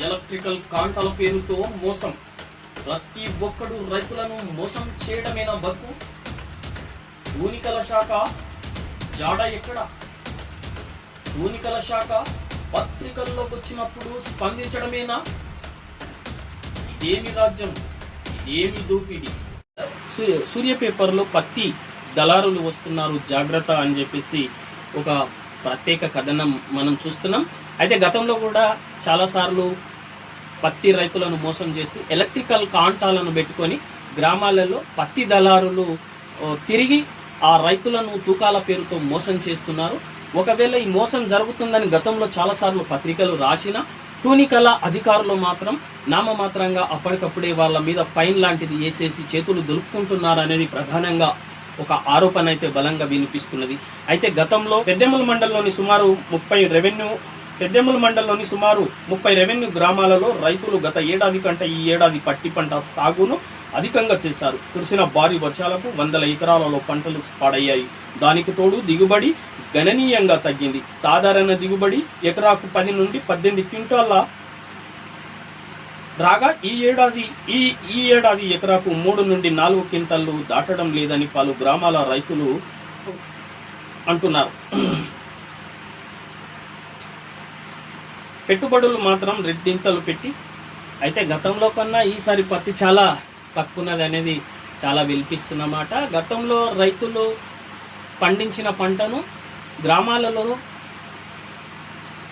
Electrical కాంటాల పేరుతో మోసం. ప్రతి ఒక్కడు రైతులను మోసం చేయడమేనా బతుకు? ఊనికల శాఖ జాడ ఎక్కడ? ఊనికల శాఖ పత్రికల్లోకి వచ్చినప్పుడు స్పందించడమేనా? ఇదేమి రాజ్యం? ఇదేమి దోపిడి? సూర్య సూర్య పేపర్లో పత్తి దళారులు వస్తున్నారు జాగ్రత్త అని చెప్పేసి ఒక ప్రత్యేక కథనం మనం చూస్తున్నాం. అయితే గతంలో కూడా చాలాసార్లు పత్తి రైతులను మోసం చేస్తూ ఎలక్ట్రికల్ కాంటాలను పెట్టుకొని గ్రామాలలో పత్తి దళారులు తిరిగి ఆ రైతులను తూకాల పేరుతో మోసం చేస్తున్నారు. ఒకవేళ ఈ మోసం జరుగుతుందని గతంలో చాలాసార్లు పత్రికలు రాసిన తూనికల అధికారులు మాత్రం నామమాత్రంగా అప్పటికప్పుడే వాళ్ళ మీద ఫైన్ లాంటిది వేసేసి చేతులు దులుపుకుంటున్నారనేది ప్రధానంగా ఒక ఆరోపణ అయితే బలంగా వినిపిస్తున్నది. అయితే గతంలో పెద్దెమ్మల మండలంలోని సుమారు ముప్పై రెవెన్యూ పెద్దెమ్మల మండలంలోని సుమారు ముప్పై రెవెన్యూ గ్రామాలలో రైతులు గత ఏడాది కంటే ఈ ఏడాది పత్తి పంట సాగును అధికంగా చేశారు. కురిసిన భారీ వర్షాలకు వందల ఎకరాలలో పంటలు పాడయ్యాయి. దానికి తోడు దిగుబడి గణనీయంగా తగ్గింది. సాధారణ దిగుబడి ఎకరాకు పది నుండి పద్దెనిమిది క్వింటాల రాగా ఈ ఏడాది ఈ ఈ ఏడాది ఎకరాకు మూడు నుండి నాలుగు క్వింటాలు దాటడం లేదని పలు గ్రామాల రైతులు అంటున్నారు. పెట్టుబడులు మాత్రం రెడ్డింతలు పెట్టి అయితే గతంలో కన్నా ఈసారి పత్తి చాలా తక్కువన్నది అనేది చాలా వినిపిస్తున్నమాట. గతంలో రైతులు పండించిన పంటను గ్రామాలలో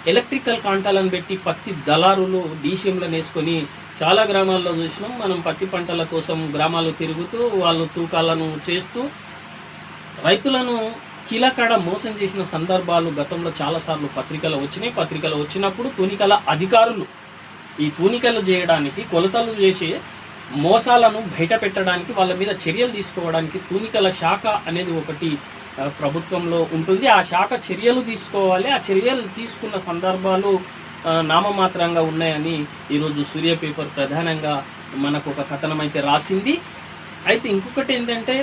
ఎలక్ట్రికల్ కాంటాలను పెట్టి పత్తి దళారులు డీసీఎంలను వేసుకొని చాలా గ్రామాల్లో చూసినాం. మనం పత్తి పంటల కోసం గ్రామాలు తిరుగుతూ వాళ్ళు తూకాలను చేస్తూ రైతులను కీలకాడ మోసం చేసిన సందర్భాలు గతంలో చాలాసార్లు పత్రికలు వచ్చినాయి. పత్రికలు వచ్చినప్పుడు తూనికల అధికారులు ఈ తూనికలు చేయడానికి కొలతలు చేసి మోసాలను బయట పెట్టడానికి వాళ్ళ మీద చర్యలు తీసుకోవడానికి తూనికల శాఖ అనేది ఒకటి ప్రభుత్వంలో ఉంటుంది. ఆ శాఖ చర్యలు తీసుకోవాలి. ఆ చర్యలు తీసుకున్న సందర్భాలు నామమాత్రంగా ఉన్నాయని ఈరోజు సూర్య పేపర్ ప్రధానంగా మనకు ఒక కథనం అయితే రాసింది. అయితే ఇంకొకటి ఏంటంటే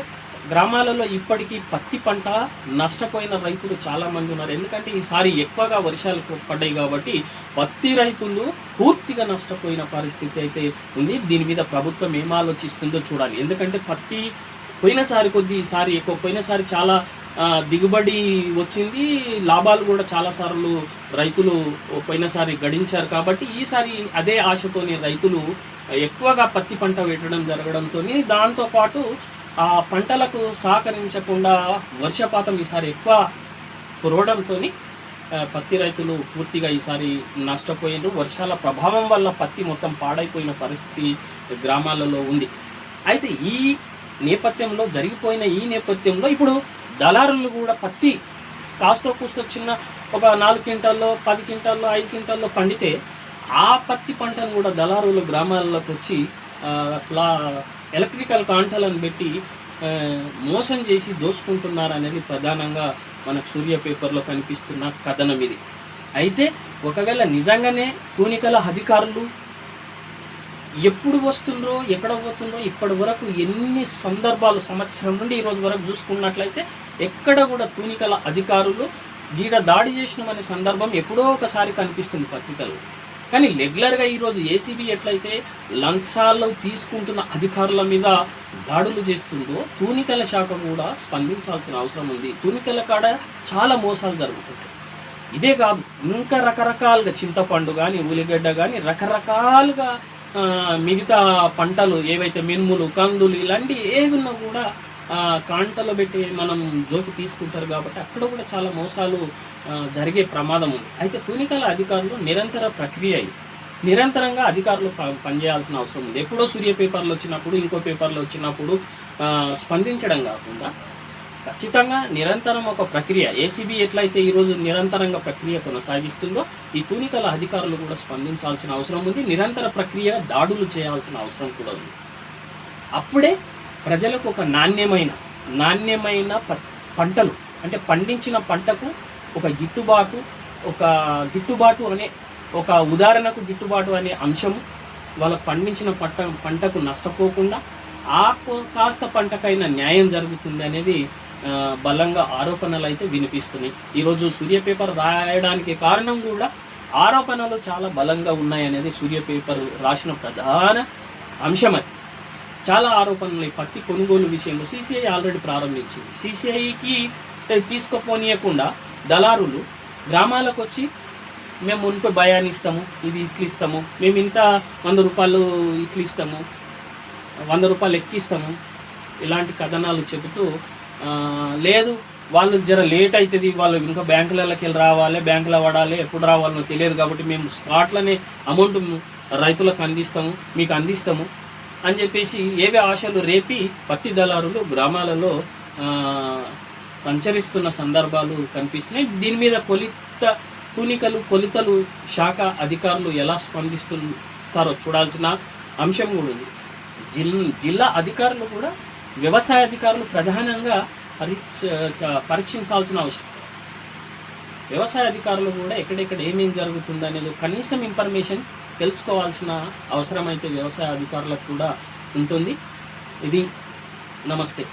గ్రామాలలో ఇప్పటికీ పత్తి పంట నష్టపోయిన రైతులు చాలామంది ఉన్నారు. ఎందుకంటే ఈసారి ఎక్కువగా వర్షాలు పడ్డాయి కాబట్టి పత్తి రైతులు పూర్తిగా నష్టపోయిన పరిస్థితి అయితే ఉంది. దీని మీద ప్రభుత్వం ఏం ఆలోచిస్తుందో చూడాలి. ఎందుకంటే పత్తి పోయినసారి కొద్ది ఈసారి ఎక్కువ పోయినసారి చాలా దిగుబడి వచ్చింది. లాభాలు కూడా చాలా సార్లు రైతులు పోయినసారి గడించారు కాబట్టి ఈసారి అదే ఆశతోని రైతులు ఎక్కువగా పత్తి పంట పెట్టడం జరగడంతో దాంతోపాటు ఆ పంటలకు సహకరించకుండా వర్షపాతం ఈసారి ఎక్కువ కురవడంతో పత్తి రైతులు పూర్తిగా ఈసారి నష్టపోయారు వర్షాల ప్రభావం వల్ల పత్తి మొత్తం పాడైపోయిన పరిస్థితి గ్రామాలలో ఉంది. అయితే ఈ నేపథ్యంలో జరిగిపోయిన ఈ నేపథ్యంలో ఇప్పుడు దళారులు కూడా పత్తి కాస్తో కూస్తో చిన్న ఒక నాలుగు క్వింటాల్లో పది క్వింటాల్లో ఐదు క్వింటాల్లో పండితే ఆ పత్తి పంటను కూడా దళారులు గ్రామాల్లోకి వచ్చి ప్లా ఎలక్ట్రికల్ కాంటాలను పెట్టి మోసం చేసి దోచుకుంటున్నారు అనేది ప్రధానంగా మనకు సూర్య పేపర్లో కనిపిస్తున్న కథనం ఇది. అయితే ఒకవేళ నిజంగానే కూనికల అధికారులు ఎప్పుడు వస్తుండ్రో ఎక్కడ పోతుండ్రో ఇప్పటి వరకు ఎన్ని సందర్భాలు సంవత్సరం నుండి ఈ రోజు వరకు చూసుకున్నట్లయితే ఎక్కడ కూడా తూనికల అధికారులు గీడ దాడి చేసినామనే సందర్భం ఎప్పుడో ఒకసారి కనిపిస్తుంది పత్రికల్లో కానీ రెగ్యులర్గా ఈరోజు ఏసీబీ ఎట్లయితే లంచాలు తీసుకుంటున్న అధికారుల మీద దాడులు చేస్తుందో తూనికల శాఖ కూడా స్పందించాల్సిన అవసరం ఉంది. తూనికల కాడ చాలా మోసాలు జరుగుతుంటాయి. ఇదే కాదు ఇంకా రకరకాలుగా చింతపండు కానీ ఉల్లిగడ్డ కానీ రకరకాలుగా మిగతా పంటలు ఏవైతే మినుములు కందులు ఇలాంటివి ఏవి కూడా కాంటలో పెట్టి మనం జోకి తీసుకుంటారు కాబట్టి అక్కడ కూడా చాలా మోసాలు జరిగే ప్రమాదం ఉంది. అయితే తూనికల అధికారులు నిరంతర ప్రక్రియ నిరంతరంగా అధికారులు ప- పనిచేయాల్సిన అవసరం ఉంది. ఎప్పుడో సూర్య పేపర్లు వచ్చినప్పుడు ఇంకో పేపర్లు వచ్చినప్పుడు స్పందించడం కాకుండా ఖచ్చితంగా నిరంతరం ఒక ప్రక్రియ ఏసీబీ ఎట్లయితే ఈరోజు నిరంతరంగా ప్రక్రియ కొనసాగిస్తుందో ఈ తూనికల అధికారులు కూడా స్పందించాల్సిన అవసరం ఉంది. నిరంతర ప్రక్రియ దాడులు చేయాల్సిన అవసరం కూడా ఉంది. అప్పుడే ప్రజలకు ఒక నాణ్యమైన నాణ్యమైన ప- పంటలు అంటే పండించిన పంటకు ఒక గిట్టుబాటు ఒక గిట్టుబాటు అనే ఒక ఉదాహరణకు గిట్టుబాటు అనే అంశం వాళ్ళ పండించిన పంట పంటకు నష్టపోకుండా ఆ కాస్త పంటకైనా న్యాయం జరుగుతుంది అనేది బలంగా ఆరోపణలు అయితే వినిపిస్తున్నాయి. ఈరోజు సూర్య పేపర్ రాయడానికి కారణం కూడా ఆరోపణలు చాలా బలంగా ఉన్నాయనేది సూర్య పేపర్ రాసిన ప్రధాన అంశం అది. చాలా ఆరోపణలు పత్తి కొనుగోలు విషయంలో సీసీఐ ఆల్రెడీ ప్రారంభించింది. సిసిఐకి తీసుకుపోనీయకుండా దళారులు గ్రామాలకు వచ్చి మేము మునుపు భయాన్ని ఇస్తాము ఇది ఇట్లు ఇస్తాము మేము ఇంత వంద రూపాయలు ఇట్లు ఇస్తాము వంద రూపాయలు ఎక్కిస్తాము ఇలాంటి కథనాలు చెబుతూ లేదు వాళ్ళు జర లేట్ అవుతుంది వాళ్ళు ఇంకా బ్యాంకులకి వెళ్ళి రావాలి బ్యాంకులో పడాలి ఎప్పుడు రావాలో తెలియదు కాబట్టి మేము స్పాట్లోనే అమౌంట్ రైతులకు అందిస్తాము మీకు అందిస్తాము అని చెప్పేసి ఏవే ఆశలు రేపి పత్తి దళారులు గ్రామాలలో సంచరిస్తున్న సందర్భాలు కనిపిస్తున్నాయి. దీని మీద కొలిత కూనికలు కొలితలు శాఖ అధికారులు ఎలా స్పందిస్తున్నారో చూడాల్సిన అంశం కూడా ఉంది. జిల్ జిల్లా అధికారులు కూడా వ్యవసాయ అధికారులు ప్రధానంగా పరీక్ష పరీక్షించాల్సిన అవసరం. వ్యవసాయ అధికారులు కూడా ఎక్కడెక్కడ ఏమేమి జరుగుతుంది అనేది కనీసం ఇన్ఫర్మేషన్ తెలుసుకోవాల్సిన అవసరం అయితే వ్యవసాయ అధికారులకు కూడా ఉంటుంది. ఇది నమస్తే.